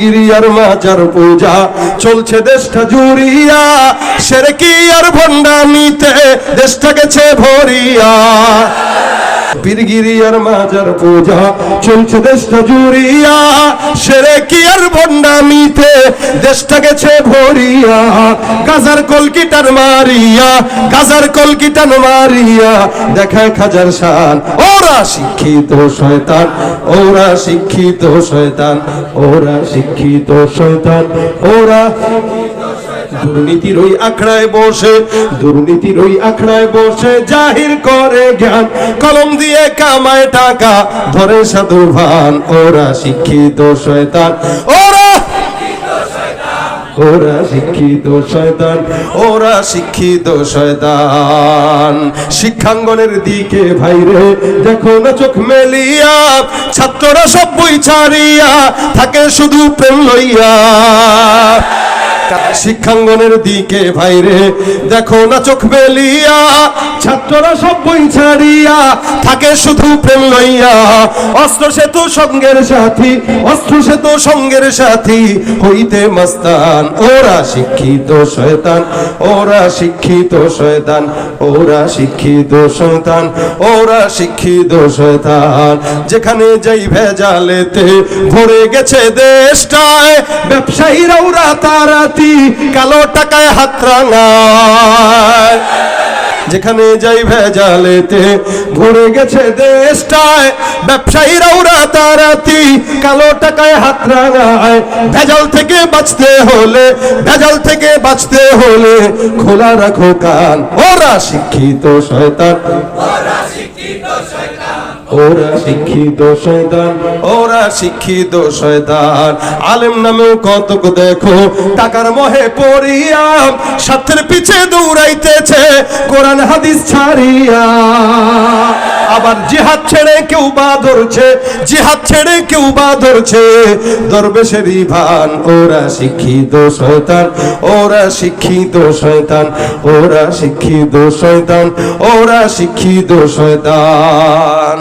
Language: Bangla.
গিরিয়ার মাজার পূজা চলছে দেশটা জুড়িয়া। সেরে কি আর ভণ্ডামিতে দেশটা গেছে ভরিয়া। পীরগিরিয়ার মাজার পূজা চলছে দেশটা জুড়িয়া। সেরে কি আর ভণ্ডামিতে দেশটা গেছে ভরিয়া। গাজার কলকিটার মারিয়া, গাজার কলকিটার মারিয়া। দেখায় খাজার শান, ওরা শিক্ষিত শয়তান, ওরা শিক্ষিত শয়তান, ওরা শিক্ষিত শয়তান, ওরা দুর্নীতির ওই আখড়ায় বসে, দুর্নীতির ওই আখড়ায় বসে জাহির করে জ্ঞান। কলম দিয়ে কামায় টাকা, ধরে সাধু ভান, ওরা শিক্ষিত শয়তান। ওরা ওরা শিক্ষিত শয়তান, ওরা শিক্ষিত শয়তান। শিক্ষাঙ্গনের দিকে ভাইরে দেখো না চোখ মেলিয়া, ছাত্ররা সব বই ছাড়িয়া থাকে শুধু প্রেম লইয়া। শিক্ষাঙ্গনের দিকে ভাইরে। দেখো না চোখ মেলিয়া, ছাত্ররা সব বই ছাড়িয়া, থাকে শুধু প্রেম লইয়া। অস্ত্র সেতু সঙ্গের সাথী, অস্ত্র সেতু সঙ্গের সাথী, হইতে মস্তান, ওরা শিক্ষিত শয়তান, ওরা শিক্ষিত শয়তান, ওরা শিক্ষিত শয়তান, ওরা শিক্ষিত শয়তান। যেখানে যাই ভেজালেতে ভরে গেছে দেশটায় ব্যবসায়ীরা ওরা তারাতি কালো টাকায় হাত রাঙায়। যেখানে যাই ভেজালেতে ভরে গেছে দেশটায় ব্যবসায়ীরা ওরা তারাতি কালো টাকায় হাত রাঙায়। ভেজাল থেকে বাঁচতে হলে, ভেজাল থেকে বাঁচতে হলে খোলা রাখো কান। ওরা শিক্ষিত শয়তান। ওরা শিক্ষিত শয়তান, ওরা শিক্ষিত শয়তান। আলেম নামেও কতক দেখো, টাকার মহে পড়িয়া স্বার্থের পিছে দৌড়াইতেছে, কোরআন হাদিস ছাড়িয়া। আবার জিহাদ ছেড়ে কেউ বা ধরছে, জিহাদ ছেড়ে কেউ বা ধরছে। দরবেশেরই ভান ওরা শিক্ষিত শয়তান, ওরা শিক্ষিত শয়তান, ওরা শিক্ষিত শয়তান, ওরা শিক্ষিত শয়তান।